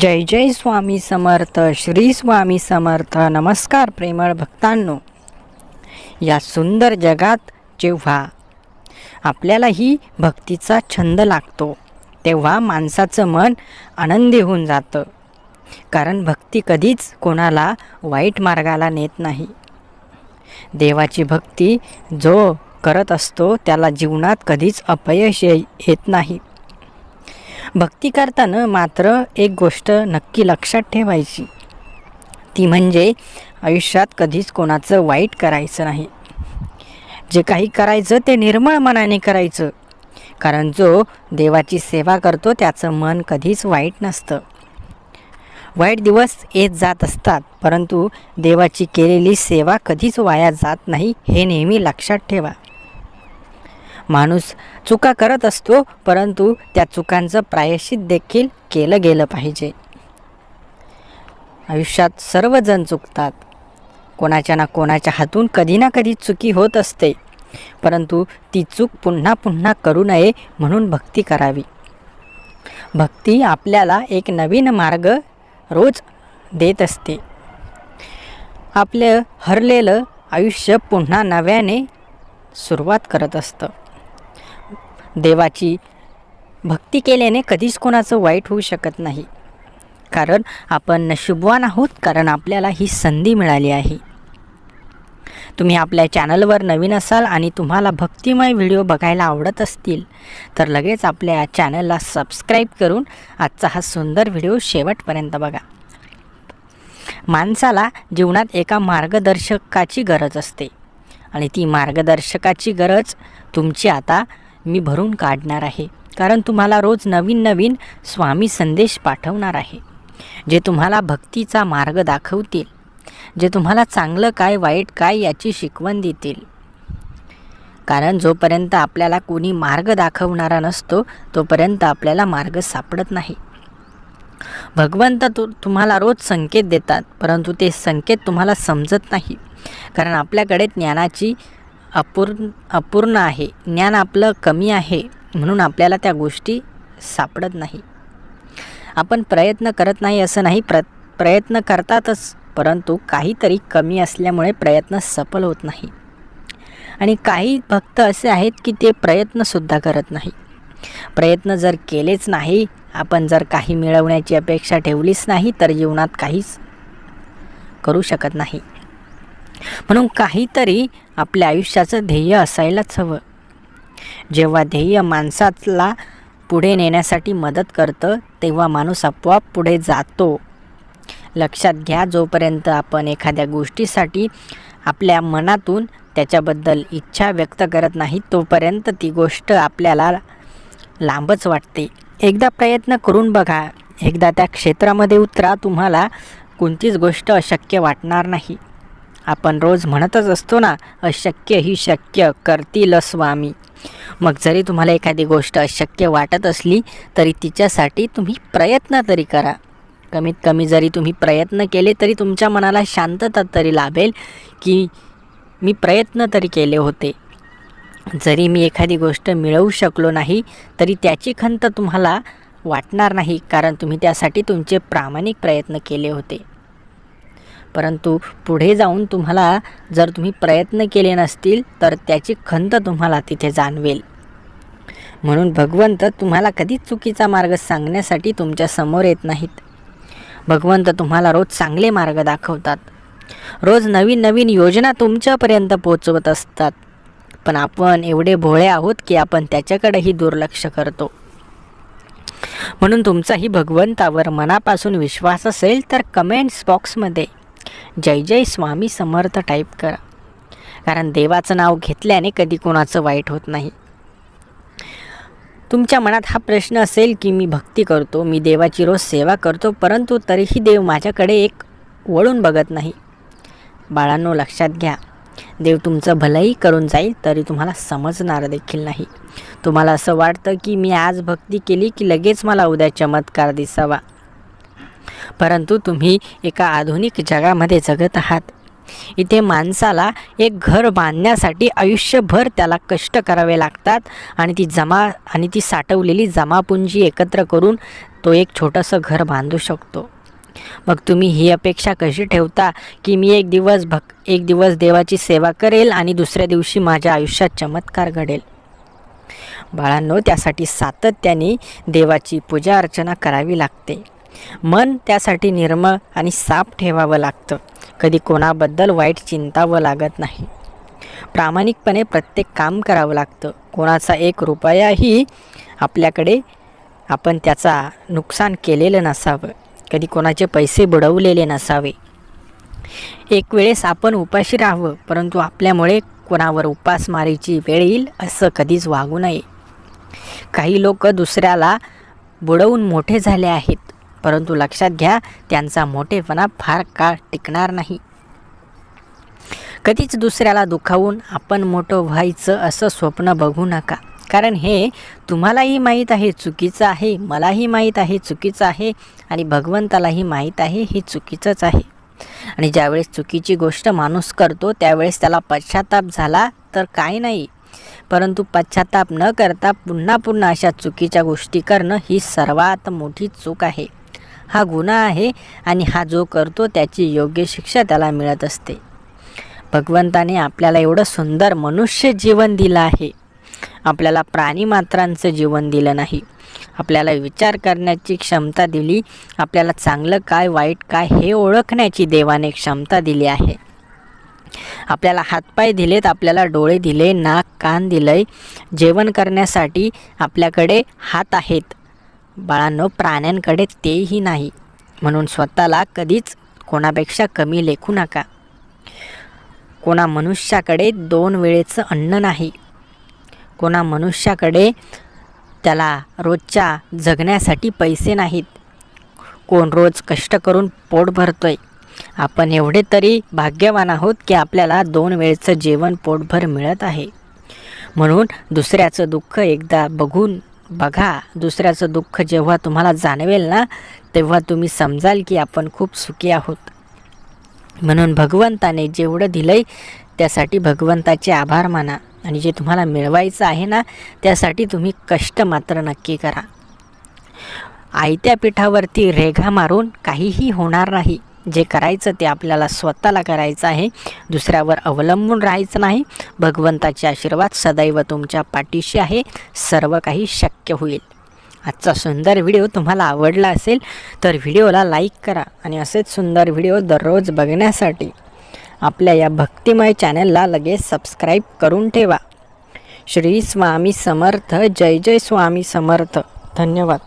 जय जय स्वामी समर्थ श्री स्वामी समर्थ नमस्कार प्रेमळ भक्तांनो. या सुंदर जगात जेव्हा आपल्यालाही भक्तीचा छंद लागतो तेव्हा माणसाचं मन आनंदी होऊन जातं. कारण भक्ती कधीच कोणाला वाईट मार्गाला नेत नाही. देवाची भक्ती जो करत असतो त्याला जीवनात कधीच अपयश ये- येत नाही. भक्ती करताना मात्र एक गोष्ट नक्की लक्षात ठेवायची. ती म्हणजे आयुष्यात कधीच कोणाचं वाईट करायचं नाही. जे काही करायचं ते निर्मळ मनाने करायचं. कारण जो देवाची सेवा करतो त्याचं मन कधीच वाईट नसतं. वाईट दिवस येत जात असतात परंतु देवाची केलेली सेवा कधीच वाया जात नाही हे नेहमी लक्षात ठेवा. माणूस चुका करत असतो परंतु त्या चुकांचं प्रायश्चित देखील केलं गेलं पाहिजे. आयुष्यात सर्वजण चुकतात. कोणाच्या ना कोणाच्या हातून कधी ना कधी चुकी होत असते. परंतु ती चूक पुन्हा पुन्हा करू नये म्हणून भक्ती करावी. भक्ती आपल्याला एक नवीन मार्ग रोज देत असते. आपलं हरलेलं आयुष्य पुन्हा नव्याने सुरुवात करत असतं. देवाची भक्ती केल्याने कधीच कोणाचं वाईट होऊ शकत नाही. कारण आपण नशीबवान आहोत कारण आपल्याला ही संधी मिळाली आहे. तुम्ही आपल्या चॅनलवर नवीन असाल आणि तुम्हाला भक्तिमय व्हिडिओ बघायला आवडत असतील तर लगेच आपल्या चॅनलला सबस्क्राईब करून आजचा हा सुंदर व्हिडिओ शेवटपर्यंत बघा. माणसाला जीवनात एका मार्गदर्शकाची गरज असते. आणि ती मार्गदर्शकाची गरज तुमची आता मी भरून काढणार आहे. कारण तुम्हाला रोज नवीन नवीन स्वामी संदेश पाठवणार आहे. जे तुम्हाला भक्तीचा मार्ग दाखवतील. जे तुम्हाला चांगलं काय वाईट काय याची शिकवण देतील. कारण जोपर्यंत आपल्याला कोणी मार्ग दाखवणारा नसतो तोपर्यंत आपल्याला मार्ग सापडत नाही. भगवंत तु तुम्हाला रोज संकेत देतात परंतु ते संकेत तुम्हाला समजत नाही. कारण आपल्याकडे ज्ञानाची अपूर्ण अपूर्ण आहे. ज्ञान आपलं कमी आहे म्हणून आपल्याला त्या गोष्टी सापडत नाही. आपण प्रयत्न करत नाही असं नाही प्र प्रयत्न करतातच परंतु काहीतरी कमी असल्यामुळे प्रयत्न सफल होत नाही. आणि काही भक्त असे आहेत की ते प्रयत्नसुद्धा करत नाही. प्रयत्न जर केलेच नाही आपण जर काही मिळवण्याची अपेक्षा ठेवलीच नाही तर जीवनात काहीच करू शकत नाही. म्हणून काहीतरी आपल्या आयुष्याचं ध्येय असायलाच हवं. जेव्हा ध्येय माणसाला पुढे नेण्यासाठी मदत करतं तेव्हा माणूस आपोआप पुढे जातो. लक्षात घ्या जोपर्यंत आपण एखाद्या गोष्टीसाठी आपल्या मनातून त्याच्याबद्दल इच्छा व्यक्त करत नाही तोपर्यंत ती गोष्ट आपल्याला लांबच वाटते. एकदा प्रयत्न करून बघा. एकदा त्या क्षेत्रामध्ये उतरा तुम्हाला कोणतीच गोष्ट अशक्य वाटणार नाही. आपण रोज म्हणतच असतो ना अशक्य ही शक्य करतील स्वामी. मग जरी तुम्हाला एखादी गोष्ट अशक्य वाटत असली तरी तिच्यासाठी तुम्ही प्रयत्न तरी करा. कमीत कमी जरी तुम्ही प्रयत्न केले तरी तुमच्या मनाला शांतता तरी लाभेल की मी प्रयत्न तरी केले होते. जरी मी एखादी गोष्ट मिळवू शकलो नाही तरी त्याची खंत तुम्हाला वाटणार नाही कारण तुम्ही त्यासाठी तुमचे प्रामाणिक प्रयत्न केले होते. परंतु पुढे जाऊन तुम्हाला जर तुम्ही प्रयत्न केले नसतील तर त्याची खंत तुम्हाला तिथे जाणवेल. म्हणून भगवंत तुम्हाला कधीच चुकीचा मार्ग सांगण्यासाठी तुमच्यासमोर येत नाहीत. भगवंत तुम्हाला रोज चांगले मार्ग दाखवतात. रोज नवीन नवीन योजना तुमच्यापर्यंत पोचवत असतात. पण आपण एवढे भोळे आहोत की आपण त्याच्याकडेही दुर्लक्ष करतो. म्हणून तुमचाही भगवंतावर मनापासून विश्वास असेल तर कमेंट्स बॉक्समध्ये. जय जय स्वामी समर्थ टाईप करा. कारण देवाचं नाव घेतल्याने कधी कोणाचं वाईट होत नाही. तुमच्या मनात हा प्रश्न असेल की मी भक्ती करतो मी देवाची रोज सेवा करतो परंतु तरीही देव माझ्याकडे एक वळून बघत नाही. बाळांनो लक्षात घ्या. देव तुमचं भलंही करून जाईल तरी तुम्हाला समजणार देखील नाही. तुम्हाला असं वाटतं की मी आज भक्ती केली की लगेच मला उद्या चमत्कार दिसावा. परंतु तुम्ही एका आधुनिक जगामध्ये जगत आहात. इथे माणसाला एक घर बांधण्यासाठी आयुष्यभर त्याला कष्ट करावे लागतात आणि ती जमा आणि ती साठवलेली जमापुंजी एकत्र करून तो एक छोटंसं घर बांधू शकतो. मग तुम्ही ही अपेक्षा कशी ठेवता की मी एक दिवस भक एक दिवस देवाची सेवा करेल आणि दुसऱ्या दिवशी माझ्या आयुष्यात चमत्कार घडेल? बाळांनो त्यासाठी सातत्याने देवाची पूजा अर्चना करावी लागते. मन त्यासाठी निर्मळ आणि साफ ठेवावं लागतं. कधी कोणाबद्दल वाईट चिंतावं लागत नाही. प्रामाणिकपणे प्रत्येक काम करावं लागतं. कोणाचा एक रुपयाही आपल्याकडे आपण त्याचा नुकसान केलेलं नसावं. कधी कोणाचे पैसे बुडवलेले नसावे. एक वेळेस आपण उपाशी राहावं परंतु आपल्यामुळे कोणावर उपासमारीची वेळ येईल असं कधीच वागू नये. काही लोक दुसऱ्याला बुडवून मोठे झाले आहेत. परंतु लक्षात घ्या त्यांचा मोठेपणा फार काळ टिकणार नाही. कधीच दुसऱ्याला दुखावून आपण मोठं व्हायचं असं स्वप्न बघू नका. कारण हे तुम्हालाही माहीत आहे चुकीचं आहे मलाही माहीत आहे चुकीचं आहे आणि भगवंतालाही माहीत आहे हे चुकीचंच आहे. आणि ज्यावेळेस चुकीची गोष्ट माणूस करतो त्यावेळेस त्याला पश्चाताप झाला तर काय नाही. परंतु पश्चाताप न करता पुन्हा पुन्हा अशा चुकीच्या गोष्टी करणं ही सर्वात मोठी चूक आहे. हा गुन्हा आहे आणि हा जो करतो त्याची योग्य शिक्षा त्याला मिळत असते. भगवंताने आपल्याला एवढं सुंदर मनुष्य जीवन दिलं आहे. आपल्याला प्राणीमात्रांचं जीवन दिलं नाही. आपल्याला विचार करण्याची क्षमता दिली. आपल्याला चांगलं काय वाईट काय हे ओळखण्याची देवाने क्षमता दिली आहे. आपल्याला हातपाय दिलेत आपल्याला डोळे दिले नाक कान दिलंय. जेवण करण्यासाठी आपल्याकडे हात आहेत. बाळांनो प्राण्यांकडे तेही नाही. म्हणून स्वतःला कधीच कोणापेक्षा कमी लेखू नका. कोणा मनुष्याकडे दोन वेळेचं अन्न नाही. कोणा मनुष्याकडे त्याला रोजच्या जगण्यासाठी पैसे नाहीत. कोण रोज कष्ट करून पोट भरतोय. आपण एवढे तरी भाग्यवान आहोत की आपल्याला दोन वेळचं जेवण पोटभर मिळत आहे. म्हणून दुसऱ्याचं दुःख एकदा बघून बघा दुसऱ्याचं दुःख जेव्हा तुम्हाला जाणवेल ना तेव्हा तुम्ही समजाल की आपण खूप सुखी आहोत. म्हणून भगवंताने जेवढं दिलंय त्यासाठी भगवंताचे आभार माना. आणि जे तुम्हाला मिळवायचं आहे ना त्यासाठी तुम्ही कष्ट मात्र नक्की करा. आयत्या पिठावरती रेघा मारून काहीही होणार नाही. जे करायचं ते आपल्याला स्वतःला करायचं आहे. दुसऱ्यावर अवलंबून राहायचं नाही. भगवंताचे आशीर्वाद सदैव तुमच्या पाठीशी आहे. सर्व काही शक्य होईल. आजचा सुंदर व्हिडिओ तुम्हाला आवडला असेल तर व्हिडिओला लाईक करा आणि असेच सुंदर व्हिडिओ दररोज बघण्यासाठी आपल्या या भक्तिमय चॅनलला लगेच सबस्क्राईब करून ठेवा. श्री स्वामी समर्थ. जय जय स्वामी समर्थ. धन्यवाद.